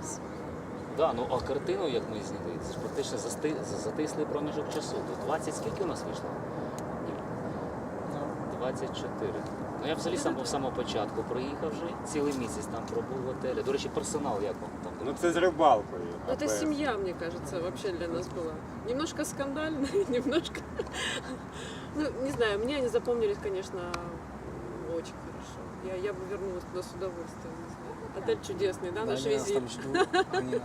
час. Да, ну а картину, як ми зняли, це ж практично засти... затислий проміжок часу. Тут 20 скільки у нас вийшло? Ні, Ну, 24. Ну я взагалі сам, з самого початку приїхав вже, цілий місяць там пробув в готелі. До речі, персонал як вам там? Ну це з рибалкою. Ну, это АПС. семья, мне кажется, вообще для нас была. Немножко скандально, немножко... Ну, не знаю, мне они запомнились, конечно, очень хорошо. Я, я бы вернулась туда с удовольствием. знаю. Отель чудесный, да, да, наш визит. они нас там ждут.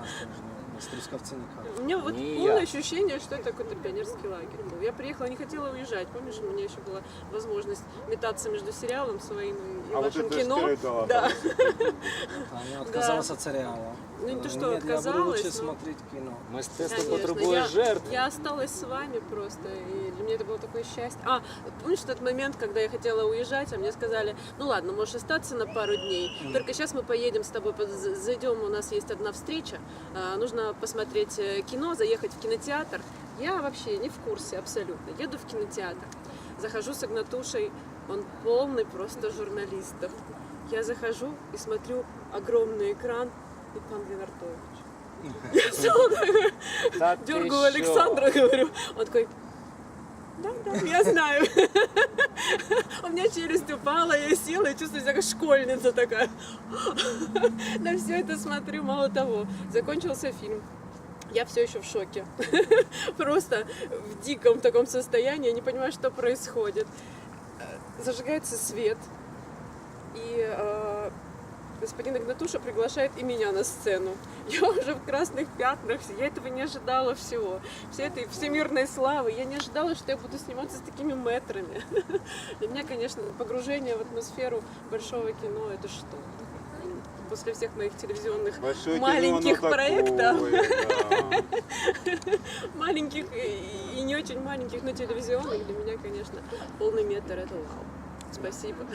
С Трускавцы никак. У меня вот Не полное я. ощущение, что это какой-то пионерский лагерь был. Я приехала, не хотела уезжать. Помнишь, у меня еще была возможность метаться между сериалом своим и А вот вашим это кино. что дала? Да. Они отказалась от сериала. Ну, не то, Э, что нет, я буду отказалась, лучше но- смотреть кино. Мистецтво Конечно, потребує я, жертв. я осталась с вами просто, и для меня это было такое счастье. А, помнишь тот момент, когда я хотела уезжать, а мне сказали, ну ладно, можешь остаться на пару дней, только сейчас мы поедем с тобой, зайдем, у нас есть одна встреча, а, посмотреть э, кино, заехать в кинотеатр. Я вообще не в курсе абсолютно, еду в кинотеатр, захожу с Агнатушей, он полный просто журналистов. Я захожу и смотрю огромный экран, и пан Ленартович. Я дергаю? Александра, говорю, он такой, да, да, я знаю. У меня челюсть упала, я села и чувствую себя как школьница такая. На все это смотрю, мало того, закончился фильм. Я все еще в шоке. Просто в диком таком состоянии, не понимаю, что происходит. Э, Зажигается свет, и э, господин Игнатуша приглашает и меня на сцену. Я уже в красных пятнах, я этого не ожидала всего. Всей этой всемирной славы. Я не ожидала, что я буду сниматься с такими метрами. Для меня, конечно, погружение в атмосферу большого кино это что? После всех моих телевизионных Большое маленьких кино, проектов, такое, да. маленьких и не очень маленьких, но телевизионных, для меня, конечно, полный метр это вау. Спасибо.